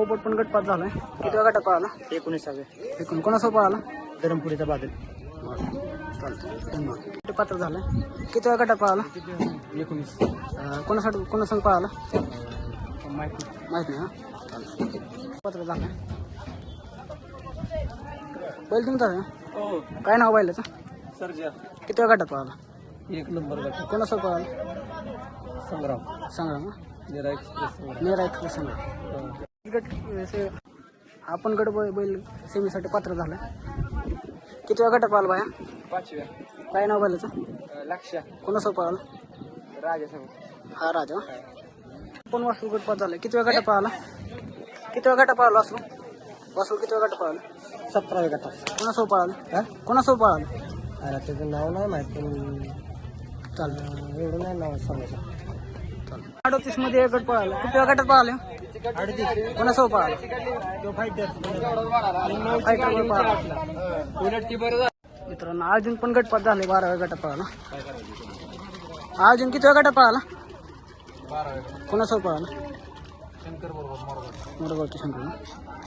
पोपट पण गटपात झालाय. किती वेळा गटात पळाला एकोणीसावे. एकूण कोणासोबत पळाला धरमपुरीचा बादल. चालतं धन्यवाद पात्र झालं किती वेळा गटात पळाला एकोणीस. अं, कोणासाठी कोणासंग पळाला? माहिती. माहीत नाही हा? चालतं पात्र झालं बैल तुमचा आहे? हो? काय नाव बैलाचं? सर्जा. किती वेळा गटात पळाला एक नंबर गट. कोणासोबत पळाला? संग्राम. संग्राम हा? निरा एक्सप्रेस संग्राम. मेरा एक संग्राम. गट असे आपण गट बैल बैल सेमीसाठी पात्र झाला किती वेळा गटात पळाला बाया? पाचव्या. काय नाव बैलाचं? लक्ष कोणासोबत पळाला राजा हा राजा पण वासरू गटपात झाला किती वेळा गटा पळाला किती वेळा गटा पळाला वासरू? वासरू किती वेळा गटा पळाला सतराव्या गटात. कोणासोबत पळाला कोणासोबत पळाला अरे त्याचं नाव नाही माहीत पण चालतं एवढं नाही नाव सांगायचं अडतीसमध्ये एक गट पळाला. कुठल्या गटात पळाले? कोणासोबत पळाला? तो फायटर मित्रांनो अर्जुन पण गटपात झाले बाराव्या गटात पळाला. अर्जुन किती गटात पळाला? कोणासोबत पळाला? शंकर बरोबर मोरगावची शंकर